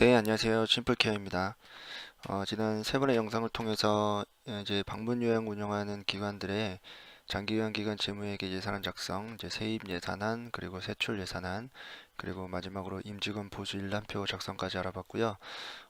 네, 안녕하세요. 심플케어입니다. 어, 지난 세 번의 영상을 통해서 이제 방문 요양 운영하는 기관들의 장기 요양 기간 재무회계 예산안 작성, 이제 세입 예산안, 그리고 세출 예산안, 그리고 마지막으로 임직원 보수 일람표 작성까지 알아봤고요.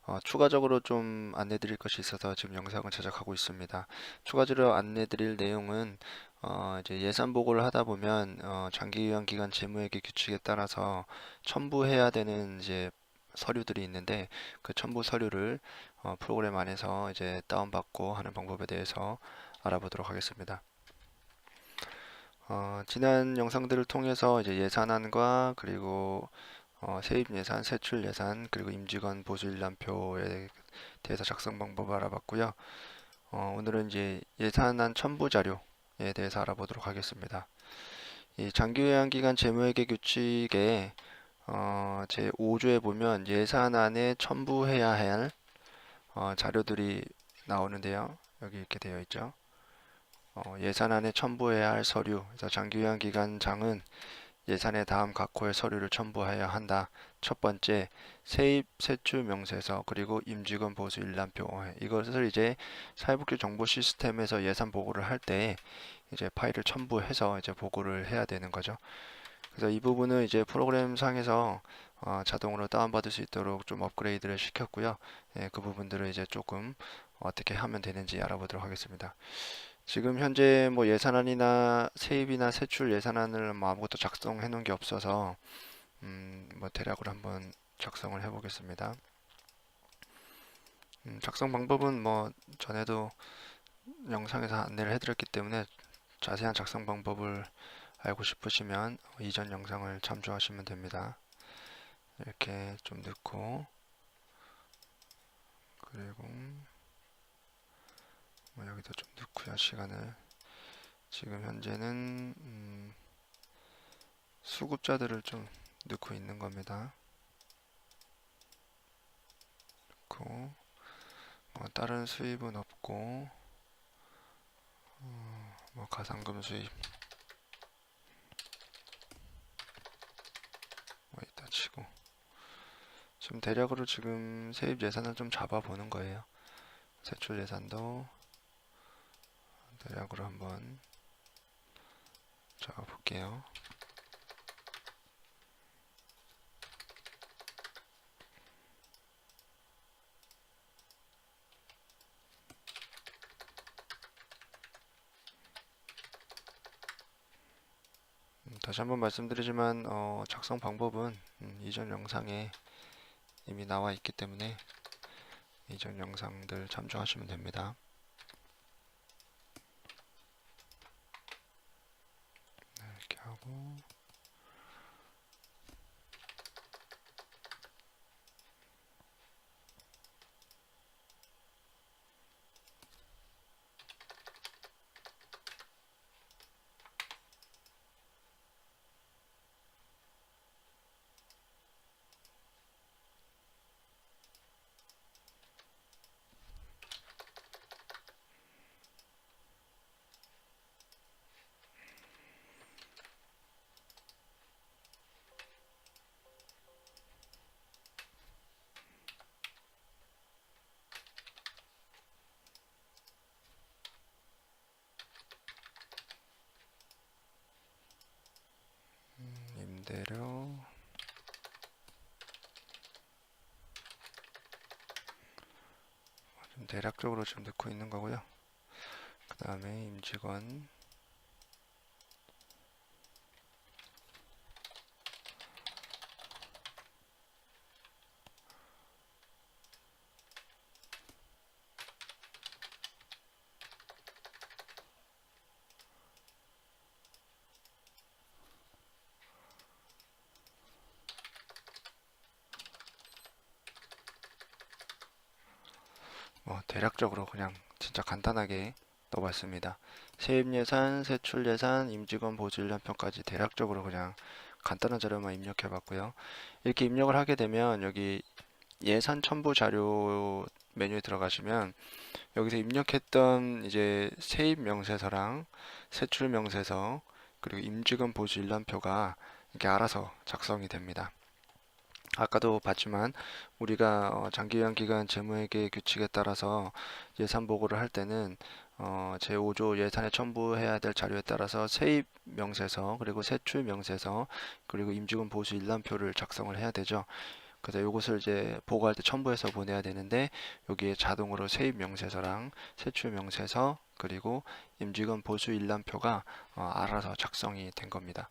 어, 추가적으로 좀 안내드릴 것이 있어서 지금 영상을 제작하고 있습니다. 추가적으로 안내드릴 내용은 어, 이제 예산 보고를 하다 보면 어, 장기 요양 기간 재무회계 규칙에 따라서 첨부해야 되는 이제 서류들이 있는데 그 첨부 서류를 어, 프로그램 안에서 이제 다운받고 하는 방법에 대해서 알아보도록 하겠습니다. 어, 지난 영상들을 통해서 이제 예산안과 그리고 어, 세입 예산, 세출 예산, 그리고 임직원 보수 일람표에 대해서 작성 방법을 알아봤고요. 어, 오늘은 이제 예산안 첨부 자료에 대해서 알아보도록 하겠습니다. 이 장기요양기간 재무회계 규칙에 어, 제 5조에 보면 예산안에 첨부해야 할 어, 자료들이 나오는데요. 여기 이렇게 되어 있죠. 어, 예산안에 첨부해야 할 서류. 그래서 장기요양 기관장은 예산의 다음 각 호의 서류를 첨부해야 한다. 첫 번째, 세입 세출 명세서 그리고 임직원 보수 일람표. 이것을 이제 사회복지 정보 시스템에서 예산 보고를 할 때 이제 파일을 첨부해서 이제 보고를 해야 되는 거죠. 그래서 이 부분은 이제 프로그램 상에서 어, 자동으로 다운받을 수 있도록 좀 업그레이드를 시켰고요. 예, 그 부분들을 이제 조금 어떻게 하면 되는지 알아보도록 하겠습니다. 지금 현재 뭐 예산안이나 세입이나 세출 예산안을 뭐 아무것도 작성해 놓은 게 없어서 음, 뭐 대략으로 한번 작성을 해 보겠습니다. 음, 작성 방법은 뭐 전에도 영상에서 안내를 해드렸기 때문에 자세한 작성 방법을 알고 싶으시면 이전 영상을 참조하시면 됩니다. 이렇게 좀 넣고 그리고 뭐 여기다 좀 넣고요 시간을 지금 현재는 음 수급자들을 좀 넣고 있는 겁니다. 넣고 뭐 다른 수입은 없고 어, 뭐 가상금 수입 뭐 이따 치고 지금 대략으로 지금 세입 예산을 좀 잡아보는 거예요. 세출 예산도 대략으로 한번 잡아볼게요. 음, 다시 한번 말씀드리지만 어, 작성 방법은 음, 이전 영상에 이미 나와 있기 때문에 이전 영상들 참조하시면 됩니다. 네, 이렇게 하고 임대료 좀 대략적으로 좀 넣고 있는 거고요. 그 다음에 임직원 뭐 대략적으로 그냥 진짜 간단하게 넣어봤습니다. 세입 예산, 세출 예산, 임직원 보수 일련표까지 대략적으로 그냥 간단한 자료만 입력해 봤고요. 이렇게 입력을 하게 되면 여기 예산 첨부 자료 메뉴에 들어가시면 여기서 입력했던 이제 세입 명세서랑 세출 명세서 그리고 임직원 보수 일람표가 이렇게 알아서 작성이 됩니다. 아까도 봤지만 우리가 어, 장기요양 기간 재무회계 규칙에 따라서 예산 보고를 할 때는 어, 제5조 예산에 첨부해야 될 자료에 따라서 세입 명세서 그리고 세출 명세서 그리고 임직원 보수 일람표를 작성을 해야 되죠. 그래서 이것을 이제 보고할 때 첨부해서 보내야 되는데 여기에 자동으로 세입 명세서랑 세출 명세서 그리고 임직원 보수 일람표가 어, 알아서 작성이 된 겁니다.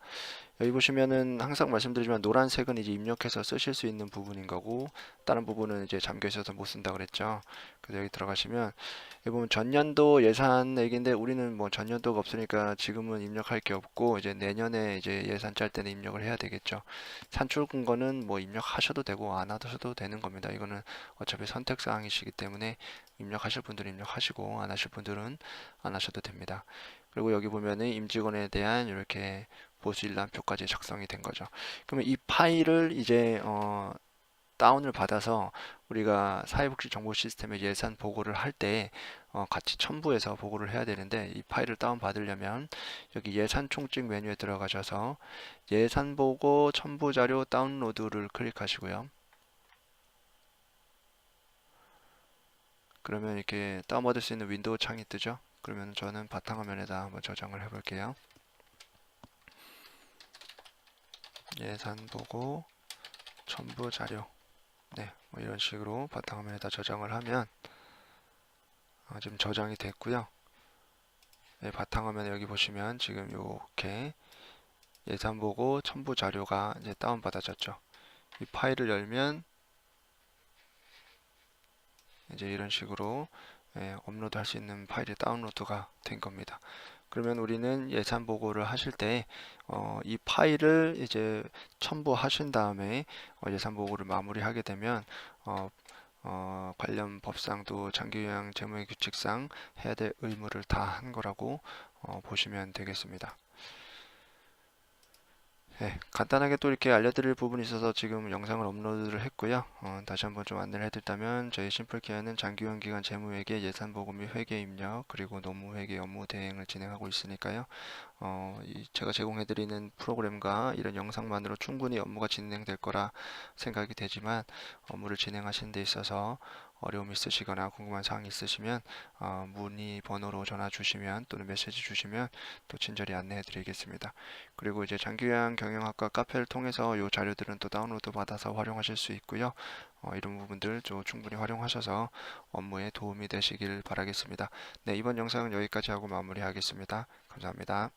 여기 보시면은 항상 말씀드리지만 노란색은 이제 입력해서 쓰실 수 있는 부분인 거고 다른 부분은 이제 잠겨 있어서 못 쓴다 그랬죠. 그래서 여기 들어가시면 여기 보면 전년도 예산 얘기인데 우리는 뭐 전년도가 없으니까 지금은 입력할 게 없고 이제 내년에 이제 예산 짤 때는 입력을 해야 되겠죠. 산출 근거는 뭐 입력하셔도 되고 안 하셔도 되는 겁니다. 이거는 어차피 선택 사항이시기 때문에 입력하실 분들은 입력하시고 안 하실 분들은 안 하셔도 됩니다. 그리고 여기 보면은 임직원에 대한 이렇게 보수일람표까지 작성이 된 거죠. 그러면 이 파일을 이제 어, 다운을 받아서 우리가 사회복지정보 시스템에 예산 보고를 할때 어, 같이 첨부해서 보고를 해야 되는데 이 파일을 다운 받으려면 여기 예산 총칙 메뉴에 들어가셔서 예산 보고 첨부 자료 다운로드를 클릭하시고요. 그러면 이렇게 다운받을 수 있는 윈도우 창이 뜨죠. 그러면 저는 바탕화면에다 한번 저장을 해 볼게요. 예산 보고 첨부 자료 네, 뭐 이런 식으로 바탕화면에다 저장을 하면 어, 지금 저장이 됐고요. 네, 바탕화면에 여기 보시면 지금 이렇게 예산 보고 첨부 자료가 이제 다운받아졌죠. 이 파일을 열면 이제 이런 식으로 예, 업로드 할 수 있는 파일이 다운로드가 된 겁니다. 그러면 우리는 예산 보고를 하실 때, 어, 이 파일을 이제 첨부하신 다음에 어, 예산 보고를 마무리하게 되면, 어, 어, 관련 법상도 장기요양 재무의 규칙상 해야 될 의무를 다 한 거라고 어, 보시면 되겠습니다. 네, 간단하게 또 이렇게 알려드릴 부분이 있어서 지금 영상을 업로드를 했고요. 어, 다시 한번 좀 안내를 해드렸다면 저희 심플케어는 장기후원 기간 재무회계, 예산보고 및 회계 입력, 그리고 노무회계 업무 대행을 진행하고 있으니까요. 어, 이 제가 제공해드리는 프로그램과 이런 영상만으로 충분히 업무가 진행될 거라 생각이 되지만 업무를 진행하시는 데 있어서 어려움 있으시거나 궁금한 사항 있으시면 어, 문의 번호로 전화 주시면 또는 메시지 주시면 또 친절히 안내해 드리겠습니다. 그리고 이제 장기요양 경영학과 카페를 통해서 이 자료들은 또 다운로드 받아서 활용하실 수 있고요. 어, 이런 부분들 좀 충분히 활용하셔서 업무에 도움이 되시길 바라겠습니다. 네, 이번 영상은 여기까지 하고 마무리하겠습니다. 감사합니다.